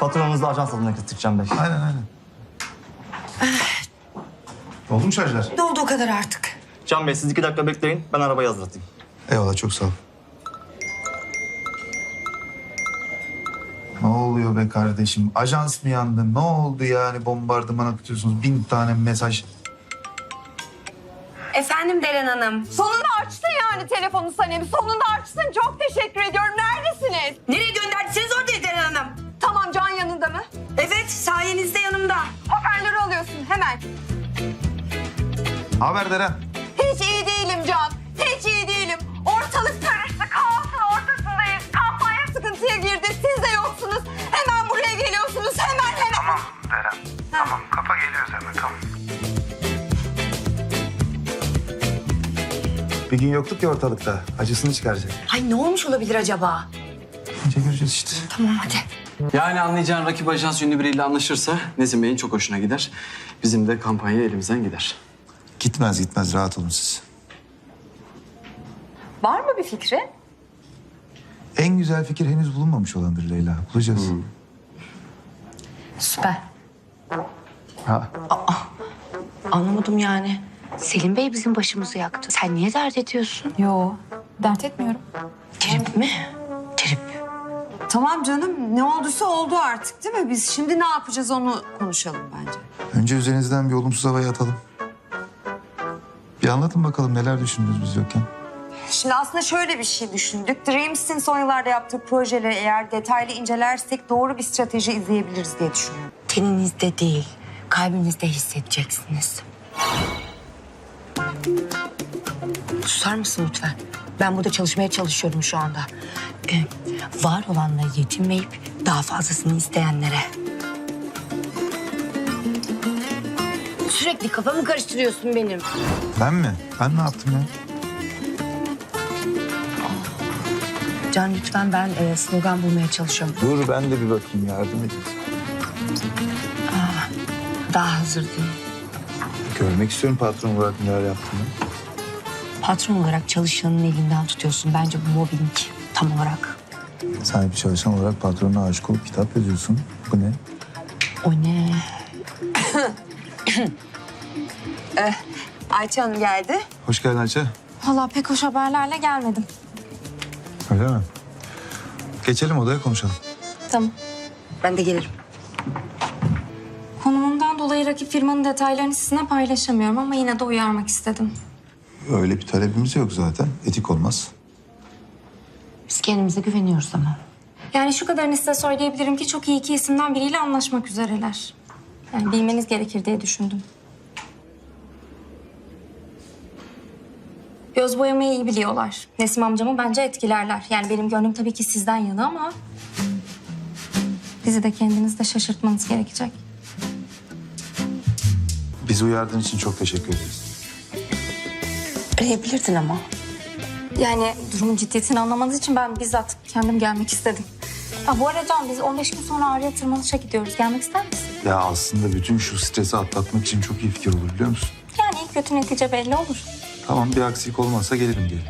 Faturanızı ajans adına kestireceğim Bey. Aynen aynen. Oldu mu şarjlar? Ne oldu o kadar artık? Can Bey siz iki dakika bekleyin. Ben arabayı hazırlatayım. Eyvallah çok sağ ol. Ne oluyor be kardeşim? Ajans mı yandı? Ne oldu yani bombardıman atıyorsunuz? Bin tane mesaj. Efendim Deren Hanım. Sonunda açtın yani telefonu Sanem. Sonunda açtın. Çok teşekkür ediyorum. Neredesiniz? Nereye gönderdiyseniz oradayız Deren Hanım. Evet sayenizde yanımda. Hoparlörü alıyorsun hemen. Haber Deren. Hiç iyi değilim Can. Hiç iyi değilim. Ortalık karıştı. Kaosun ortasındayız. Kampanya sıkıntıya girdi. Siz de yoksunuz. Hemen buraya geliyorsunuz. Hemen hemen. Tamam Deren. Tamam kafa geliyoruz hemen tamam. Bir gün yoktuk ya ortalıkta. Acısını çıkaracak. Ay ne olmuş olabilir acaba? Önce göreceğiz işte. Tamam hadi. Yani anlayacağın rakip ajans ünlü biriyle anlaşırsa Nezim Bey'in çok hoşuna gider. Bizim de kampanya elimizden gider. Gitmez gitmez rahat olun siz. Var mı bir fikri? En güzel fikir henüz bulunmamış olandır Leyla. Bulacağız. Süper. Ha. Anlamadım yani. Selim Bey bizim başımızı yaktı. Sen niye dert ediyorsun? Yo, dert etmiyorum. Trip mi? Trip. Tamam canım. Ne olduysa oldu artık değil mi? Biz şimdi ne yapacağız onu konuşalım bence. Önce üzerinizden bir olumsuz havayı atalım. Bir anlatın bakalım neler düşündünüz biz yokken. Şimdi aslında şöyle bir şey düşündük. Dreams'in son yıllarda yaptığı projeleri eğer detaylı incelersek doğru bir strateji izleyebiliriz diye düşünüyorum. Teninizde değil, kalbinizde hissedeceksiniz. Susar mısın lütfen? Ben burada çalışmaya çalışıyorum şu anda. Ee, var olanla yetinmeyip daha fazlasını isteyenlere. Sürekli kafamı karıştırıyorsun benim. Ben mi? Ben ne yaptım ya? Can lütfen ben e, slogan bulmaya çalışıyorum. Dur ben de bir bakayım yardım edin. Daha hazır değil. Görmek istiyorum patron olarak neler yaptığını. Patron olarak çalışanın elinden tutuyorsun. Bence bu mobbing tam olarak. Sen bir çalışan olarak patronuna aşık olup kitap yazıyorsun. Bu ne? O ne? Ayça Hanım geldi. Hoş geldin Ayça. Valla pek hoş haberlerle gelmedim. Öyle mi? Geçelim odaya konuşalım. Tamam. Ben de gelirim. Konumumdan dolayı rakip firmanın detaylarını sizinle paylaşamıyorum ama yine de uyarmak istedim. Öyle bir talebimiz yok zaten. Etik olmaz. Biz kendimize güveniyoruz ama. Yani şu kadarını size söyleyebilirim ki çok iyi iki isimden biriyle anlaşmak üzereler. Yani bilmeniz gerekir diye düşündüm. Göz boyamayı iyi biliyorlar. Nesim amcamı bence etkilerler. Yani benim gönlüm tabii ki sizden yana ama... Bizi de kendiniz de şaşırtmanız gerekecek. Bizi uyardığın için çok teşekkür ederiz. Arayabilirdin ama. Yani durumun ciddiyetini anlamanız için ben bizzat kendim gelmek istedim. Ha, bu arada Can biz 15 gün sonra Ağrı'ya tırmanışa gidiyoruz. Gelmek ister misin? Ya aslında bütün şu stresi atlatmak için çok iyi fikir olur biliyor musun? Yani ilk kötü netice belli olur. Tamam bir aksilik olmazsa gelirim diye.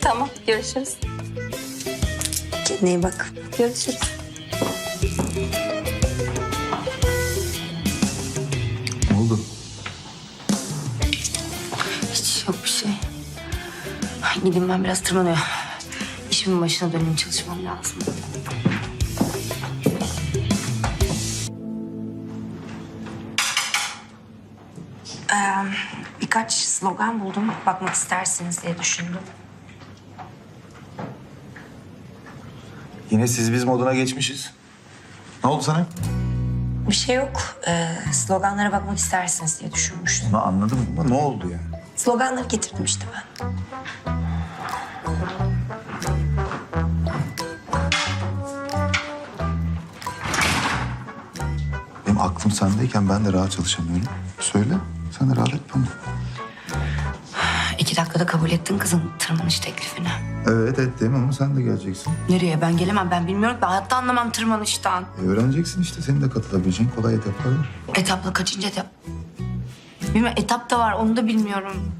Tamam görüşürüz. Kendine iyi bak. Görüşürüz. Gideyim ben biraz tırmanıyorum. İşimin başına döneyim çalışmam lazım. Ee, birkaç slogan buldum. Bakmak istersiniz diye düşündüm. Yine siz biz moduna geçmişiz. Ne oldu sana? Bir şey yok. Ee, sloganlara bakmak istersiniz diye düşünmüştüm. Bunu anladım ama ne oldu yani? Sloganları getirdim işte ben. Aklım sendeyken ben de rahat çalışamıyorum. Söyle. Sen de rahat et bana. İki dakikada kabul ettin kızın tırmanış teklifini. Evet ettim ama sen de geleceksin. Nereye? Ben gelemem. Ben bilmiyorum. Ben hayatta anlamam tırmanıştan. E, öğreneceksin işte. Senin de katılabileceğin kolay etaplar var. Etapla kaçıncı etap? Bilmem etap da var. Onu da bilmiyorum.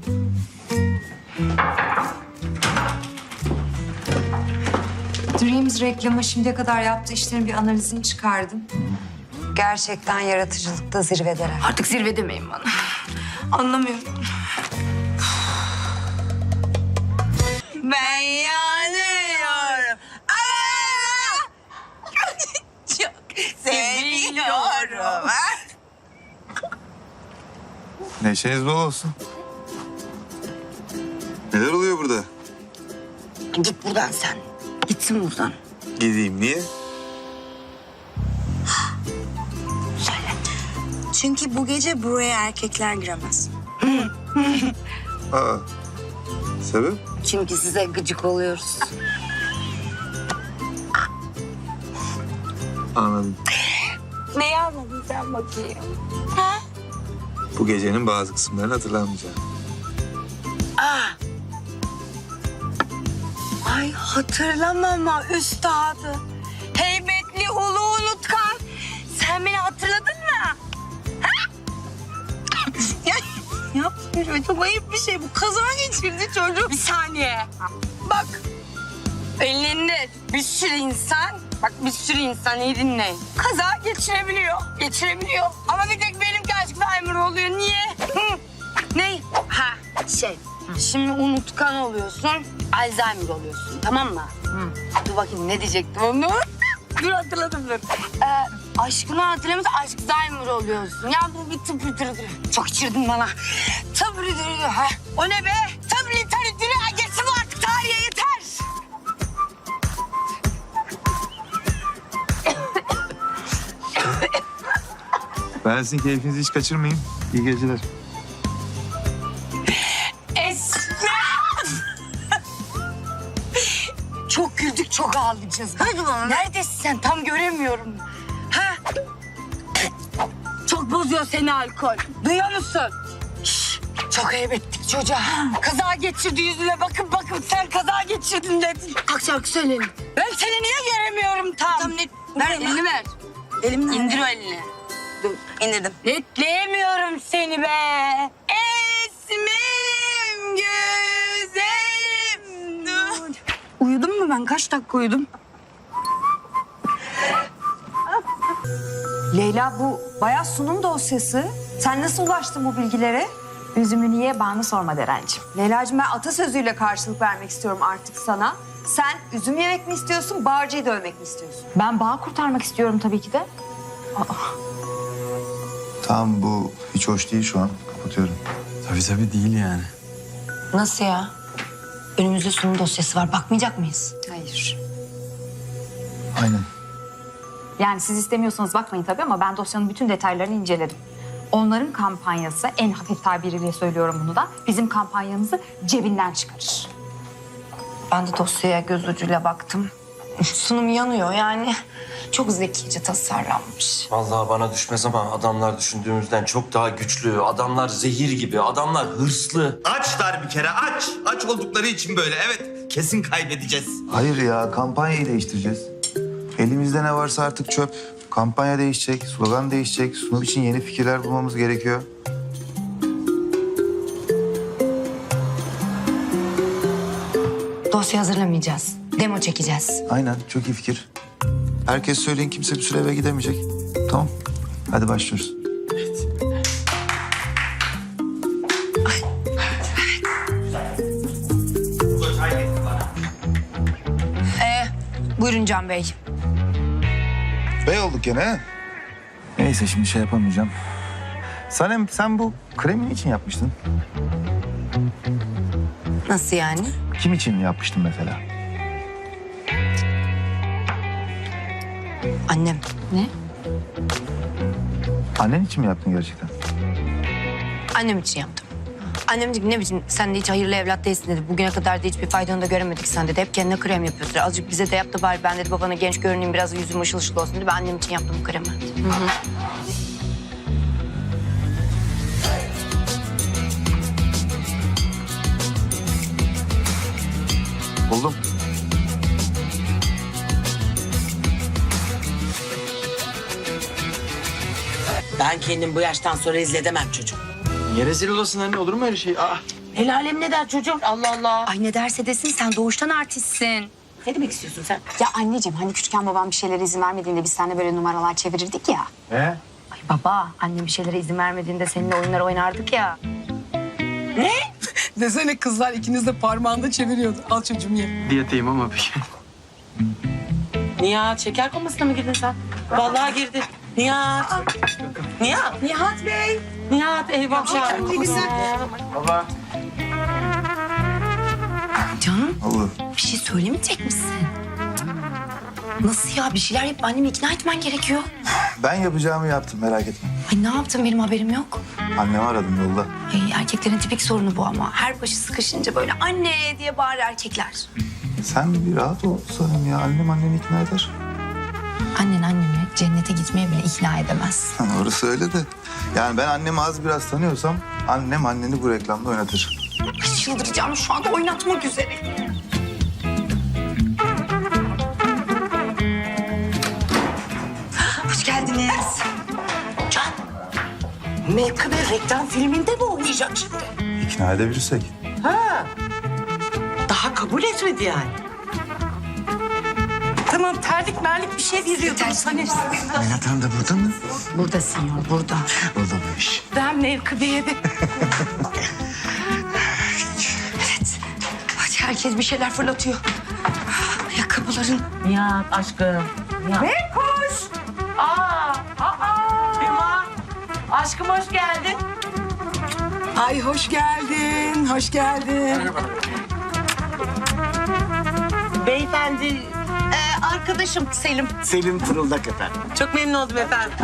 Dreams reklamı şimdiye kadar yaptığı işlerin bir analizini çıkardım. Gerçekten yaratıcılıkta zirvedeler. Artık zirve demeyin bana. Anlamıyorum. Ben yanıyorum. Aa! Çok seviyorum. Neşeniz bol olsun. Neler oluyor burada? Git buradan sen. Gitsin buradan. Gideyim niye? Çünkü bu gece buraya erkekler giremez. Aa. Sebep? Çünkü size gıcık oluyoruz. Anladım. Neyi anladın sen bakayım? Bu gecenin bazı kısımlarını hatırlamayacağım. Ay hatırlamama üstadı. Heybetli ulu unutkan. Sen beni hatırladın yapma çok ayıp bir şey. Bu kaza geçirdi çocuk. Bir saniye. Bak. Elinde bir sürü insan, bak bir sürü insan iyi dinleyin. Kaza geçirebiliyor, geçirebiliyor. Ama bir tek benimki Alzheimer oluyor. Niye? Hı? Ne? Ha şey, şimdi unutkan oluyorsun, Alzheimer oluyorsun tamam mı? Hı. Dur bakayım ne diyecektim onu? dur hatırladım dur. Ee, aşkını hatırlamıyorsan Alzheimer oluyorsun. Ya bu bir tıpri tırı Çok içirdin bana. Ha. O ne be? Tırı tırı. Geçsin bu artık tarihe yeter. Ben sizin keyfinizi hiç kaçırmayayım. İyi geceler. Esra! çok güldük, çok ağlayacağız. Hadi bana. Neredesin sen? Tam göremiyorum. Ha? Çok bozuyor seni alkol. Duyuyor musun? Ayıp ettik çocuğa. Kaza geçirdi yüzüne bakın bakın sen kaza geçirdin dedin. Kalk şarkı söyleyelim. Ben seni niye göremiyorum tam? Tam net. Ver elini ver. Elimden. İndir o elini. Dur. İndirdim. Netleyemiyorum seni be. Esmerim güzelim. Dur. Uyudum mu ben? Kaç dakika uyudum? Leyla bu bayağı sunum dosyası. Sen nasıl ulaştın bu bilgilere? Üzümü niye bağını sorma Derencim. Leyla'cığım ben atasözüyle karşılık vermek istiyorum artık sana. Sen üzüm yemek mi istiyorsun, bağırcıyı dövmek mi istiyorsun? Ben bağ kurtarmak istiyorum tabii ki de. Tamam bu hiç hoş değil şu an. Kapatıyorum. Tabii tabii değil yani. Nasıl ya? Önümüzde sunum dosyası var. Bakmayacak mıyız? Hayır. Aynen. Yani siz istemiyorsanız bakmayın tabii ama ben dosyanın bütün detaylarını inceledim. Onların kampanyası, en hafif tabiriyle söylüyorum bunu da, bizim kampanyamızı cebinden çıkarır. Ben de dosyaya göz ucuyla baktım. Sunum yanıyor yani. Çok zekice tasarlanmış. Vallahi bana düşmez ama adamlar düşündüğümüzden çok daha güçlü. Adamlar zehir gibi, adamlar hırslı. Açlar bir kere aç. Aç oldukları için böyle evet. Kesin kaybedeceğiz. Hayır ya kampanyayı değiştireceğiz. Elimizde ne varsa artık çöp. Kampanya değişecek, slogan değişecek. Sunum için yeni fikirler bulmamız gerekiyor. Dosya hazırlamayacağız. Demo çekeceğiz. Aynen çok iyi fikir. Herkes söyleyin kimse bir süre eve gidemeyecek. Tamam. Hadi başlıyoruz. Buyurun Can Bey. Bey olduk gene ha? Neyse şimdi şey yapamayacağım. Sanem sen bu kremi için yapmıştın? Nasıl yani? Kim için yapmıştın mesela? Annem. Ne? Annen için mi yaptın gerçekten? Annem için yaptım. Annem dedi ki, ne biçim sen de hiç hayırlı evlat değilsin dedi. Bugüne kadar da hiçbir faydanı da göremedik sen dedi. Hep kendine krem yapıyorsun. dedi. Azıcık bize de yap da bari ben dedi babana genç görüneyim biraz yüzüm ışıl ışıl olsun dedi. Ben annem için yaptım bu kremi. Buldum. Ben kendim bu yaştan sonra izledemem çocuk. Niye rezil olasın anne? Olur mu öyle şey? Aa. El alem ne der çocuğum? Allah Allah. Ay ne derse desin sen doğuştan artistsin. Ne demek istiyorsun sen? Ya anneciğim hani küçükken babam bir şeylere izin vermediğinde biz seninle böyle numaralar çevirirdik ya. He? Ay baba annem bir şeylere izin vermediğinde seninle oyunlar oynardık ya. Desene kızlar ikiniz de parmağında çeviriyordu. Al çocuğum ye. Diyeteyim ama peki. Nihat şeker komasına mı girdin sen? Vallahi girdi. Nihat. Nihat. Nihat Bey. Nihat eyvah. Baba. Canım Olur. bir şey söylemeyecek misin? Nasıl ya bir şeyler yapıp annemi ikna etmen gerekiyor. Ben yapacağımı yaptım merak etme. Ay ne yaptın benim haberim yok. Annemi aradım yolda. Ay, erkeklerin tipik sorunu bu ama. Her başı sıkışınca böyle anne diye bağırır erkekler. Sen bir rahat ol Sanem ya. Annem anneni ikna eder. Annen annemi cennete gitmeye bile ikna edemez. Orası öyle de. Yani ben annemi az biraz tanıyorsam annem anneni bu reklamda oynatır. Ay, çıldıracağım şu anda oynatmak üzere. Hoş geldiniz. Can. Mekkıbe reklam filminde mi oynayacak şimdi? İkna edebilirsek. Ha. Daha kabul etmedi yani. Tamam terlik merlik bir şey veriyordum sana. Menat Hanım da burada mı? Burada sinyor, burada. Burada bu iş. Ben Mekkıbe'ye de. Evet. Hadi herkes bir şeyler fırlatıyor. Ayakkabıların. Nihat aşkım. Nihat. Mekkuş. Aa. Aa. Hüma. Aşkım hoş geldin. Ay hoş geldin. Hoş geldin. Beyefendi, e, arkadaşım Selim. Selim Tırıldak efendim. Çok memnun oldum efendim.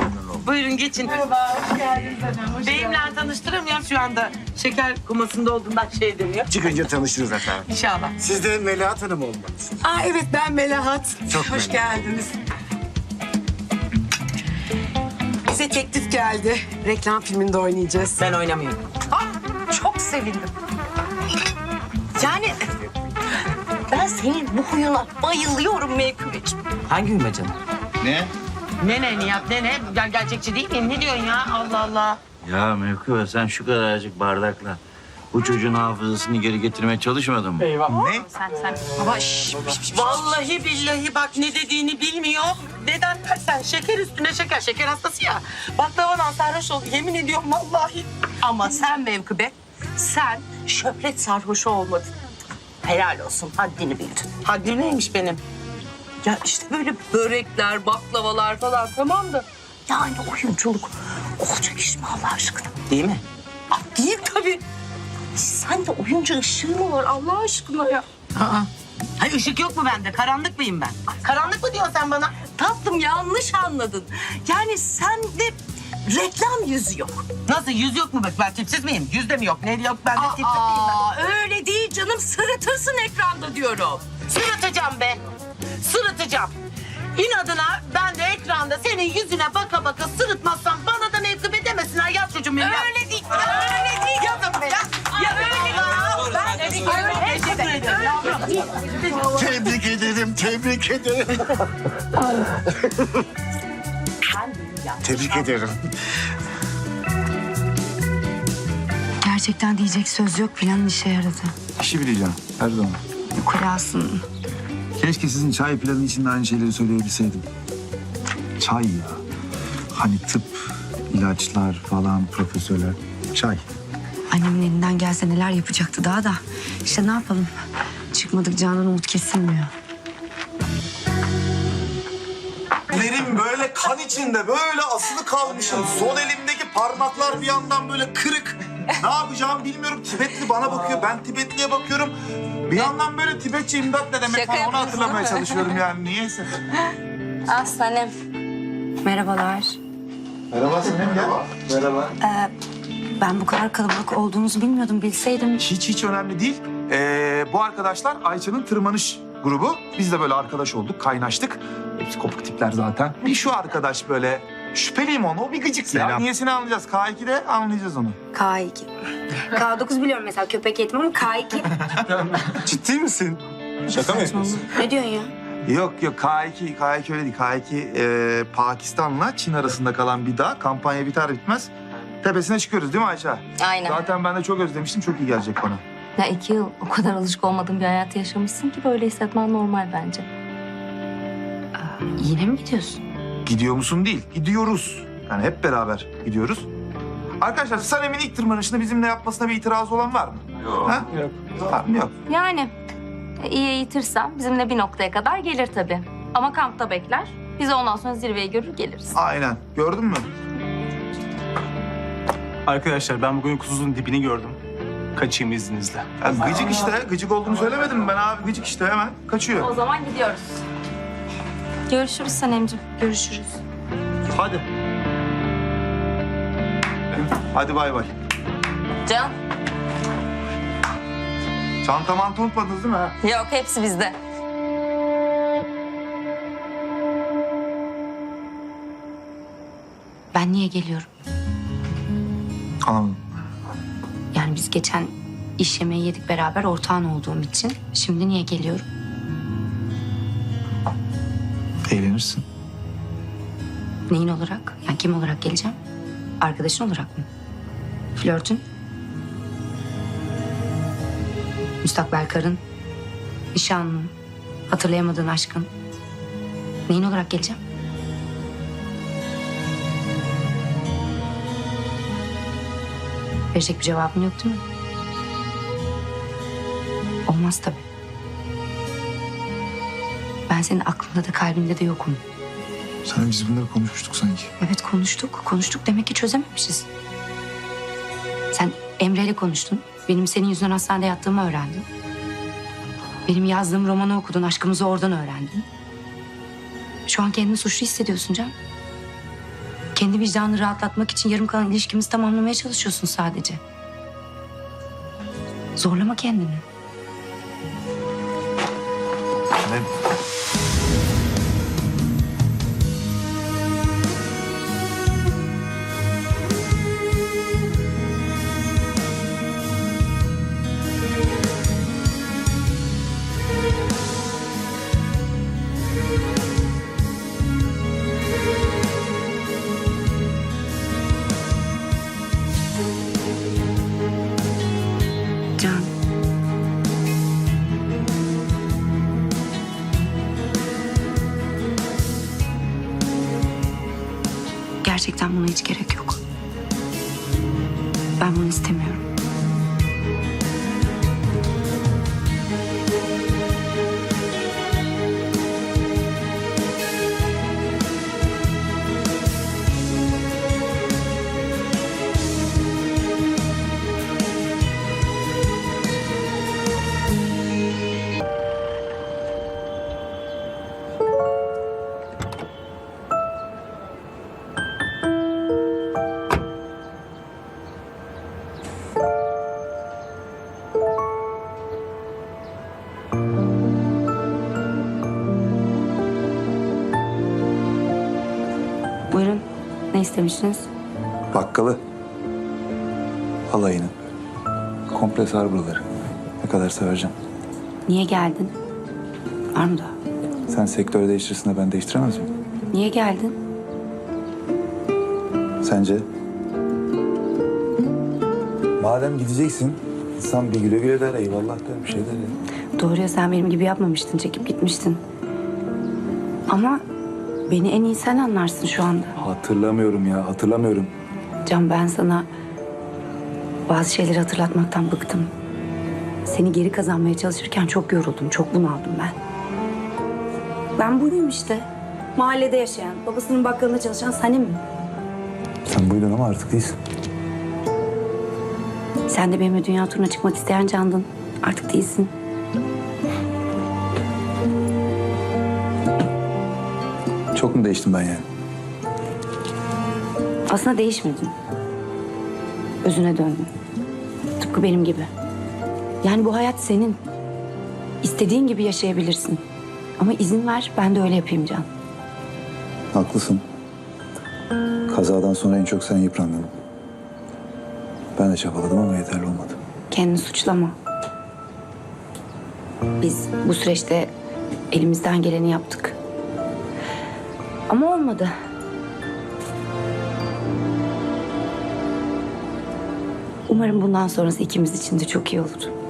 Buyurun geçin. Merhaba, hoş geldiniz efendim. Beyimle tanıştıramıyorum şu anda. Şeker komasında olduğundan şey demiyor. Çıkınca tanışırız efendim. İnşallah. Siz de Melahat Hanım olmalısınız. Aa evet ben Melahat. Çok hoş memnun. geldiniz. Bize teklif geldi. Reklam filminde oynayacağız. Ben oynamıyorum. Çok sevindim. Yani ben senin bu huyuna bayılıyorum Mevkübe'ciğim. Hangi huyuma canım? Ne? Ne ne Nihat ne ne? Gel gerçekçi değil miyim? Ne diyorsun ya? Allah Allah. Ya Mevkübe sen şu kadarcık bardakla bu çocuğun hafızasını geri getirmeye çalışmadın mı? Eyvah. Ne? Sen sen. Baba şş, Vallahi billahi bak ne dediğini bilmiyor. Neden dersen şeker üstüne şeker. Şeker hastası ya. Baklavadan sarhoş oldu. Yemin ediyorum vallahi. Ama sen Mevkübe, sen şöhret sarhoşu olmadın. Helal olsun. Haddini bildin. Haddim neymiş benim? Ya işte böyle börekler, baklavalar falan tamam da. Yani oyunculuk olacak iş mi Allah aşkına? Değil mi? Ah, değil tabii. Sen de oyuncu ışığı mı var Allah aşkına ya? Aa, Ay ışık yok mu bende? Karanlık mıyım ben? Karanlık mı diyorsun sen bana? Tatlım yanlış anladın. Yani sende reklam yüzü yok. Nasıl yüz yok mu? Bak ben tipsiz miyim? Yüz de mi yok? Ne yok? Ben de tipsiz miyim ben? öyle değil canım. Sırıtırsın ekranda diyorum. Sırıtacağım be. Sırıtacağım. İnadına ben de ekranda senin yüzüne baka baka sırıtmazsam bana da mevkıbe demesinler. Yaz çocuğum benim. Öyle değil. Öyle değil. Yazın be. Ya öyle değil. Ben de öyle teşekkür ederim. yavrum. Tebrik ederim, tebrik ederim. Tebrik ederim. Gerçekten diyecek söz yok. Planın işe yaradı. İşi bileceğim her zaman. Ukurasın. Keşke sizin çay planı için de aynı şeyleri söyleyebilseydim. Çay ya. Hani tıp, ilaçlar falan, profesörler. Çay. Annemin elinden gelse neler yapacaktı daha da. İşte ne yapalım? Çıkmadık Canan umut kesilmiyor. Ellerim böyle kan içinde böyle asılı kalmışım. Sol elimdeki parmaklar bir yandan böyle kırık. Ne yapacağımı bilmiyorum. Tibetli bana bakıyor. Ben Tibetli'ye bakıyorum. Bir yandan böyle Tibetçe imdat ne demek falan onu hatırlamaya çalışıyorum yani. Niyeyse. Aslanım. Merhabalar. Merhaba Sanem gel. Merhaba. Ben bu kadar kalabalık olduğunuzu bilmiyordum. Bilseydim Hiç hiç önemli değil. Ee, bu arkadaşlar Ayça'nın tırmanış grubu. Biz de böyle arkadaş olduk, kaynaştık. Hepsi kopuk tipler zaten. Bir şu arkadaş böyle şüpheliyim onu. O bir gıcık ya. Selam. Niyesini anlayacağız. K2'de anlayacağız onu. K2. K9 biliyorum mesela köpek eğitimi ama K2. Ciddi misin? Şaka mı yapıyorsun? ne diyorsun ya? Yok yok K2, K2 öyle değil. K2 e, Pakistan'la Çin arasında kalan bir dağ. Kampanya biter bitmez tepesine çıkıyoruz değil mi Ayça? Aynen. Zaten ben de çok özlemiştim. Çok iyi gelecek bana. Ya iki yıl o kadar alışık olmadığın bir hayat yaşamışsın ki böyle hissetmen normal bence. Aa, yine mi gidiyorsun? Gidiyor musun değil, gidiyoruz. Yani hep beraber gidiyoruz. Arkadaşlar Sanem'in ilk tırmanışını bizimle yapmasına bir itiraz olan var mı? Yok. Ha? Yok. Tamam, yok. Yani e, iyi eğitirsem bizimle bir noktaya kadar gelir tabii. Ama kampta bekler. Biz ondan sonra zirveyi görür geliriz. Aynen. Gördün mü? Arkadaşlar ben bugün kuzunun dibini gördüm. Kaçayım izninizle. Ya gıcık işte. Gıcık olduğunu söylemedim mi ben abi? Gıcık işte hemen kaçıyor. O zaman gidiyoruz. Görüşürüz Sanemciğim. Görüşürüz. Hadi. Hadi bay bay. Can. Çanta mantı unutmadınız değil mi? ha? Yok hepsi bizde. Ben niye geliyorum? Anlamadım. Yani biz geçen iş yemeği yedik beraber ortağın olduğum için. Şimdi niye geliyorum? Eğlenirsin. Neyin olarak? Yani kim olarak geleceğim? Arkadaşın olarak mı? Flörtün? Müstakbel karın? Nişanlın? Hatırlayamadığın aşkın? Neyin olarak geleceğim? Verecek bir cevabın yok değil mi? Olmaz tabii. Ben senin aklında da kalbinde de yokum. Sanem biz bunları konuşmuştuk sanki. Evet konuştuk. Konuştuk demek ki çözememişiz. Sen Emre ile konuştun. Benim senin yüzünden hastanede yattığımı öğrendin. Benim yazdığım romanı okudun. Aşkımızı oradan öğrendin. Şu an kendini suçlu hissediyorsun Can. Kendi vicdanını rahatlatmak için yarım kalan ilişkimizi tamamlamaya çalışıyorsun sadece. Zorlama kendini. Sanem. Gerçekten buna hiç gerek yok. Ben bunu istemiyorum. Buyurun. Ne istemiştiniz? Bakkalı. Alayını. Komple sar buraları. Ne kadar vereceğim. Niye geldin? Var mı daha? Sen sektör değiştirsin de ben değiştiremez miyim? Niye geldin? Sence? Madem gideceksin, insan bir güle güle der, eyvallah der, bir şey der ya sen benim gibi yapmamıştın. Çekip gitmiştin. Ama beni en iyi sen anlarsın şu anda. Hatırlamıyorum ya, hatırlamıyorum. Can ben sana bazı şeyleri hatırlatmaktan bıktım. Seni geri kazanmaya çalışırken çok yoruldum, çok bunaldım ben. Ben buyum işte. Mahallede yaşayan, babasının bakkalında çalışan Sanem mi? Sen buydun ama artık değilsin. Sen de benimle dünya turuna çıkmak isteyen candın. Artık değilsin. Çok mu değiştim ben yani? Aslında değişmedin. Özüne döndün. Tıpkı benim gibi. Yani bu hayat senin. İstediğin gibi yaşayabilirsin. Ama izin ver ben de öyle yapayım Can. Haklısın. Kazadan sonra en çok sen yıprandın. Ben de çabaladım ama yeterli olmadı. Kendini suçlama. Biz bu süreçte elimizden geleni yaptık. Ama olmadı. Umarım bundan sonrası ikimiz için de çok iyi olur.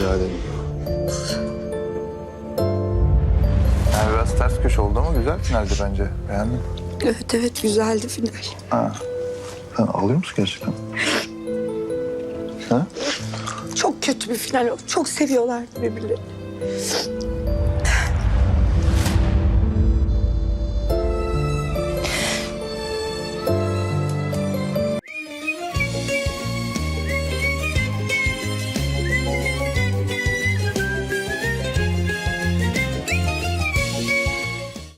Rica ederim. Yani biraz ters köşe oldu ama güzel finaldi bence. Beğendin. Evet evet güzeldi final. Ha. Sen ağlıyor musun gerçekten? Ha? Çok kötü bir final oldu. Çok seviyorlardı birbirlerini.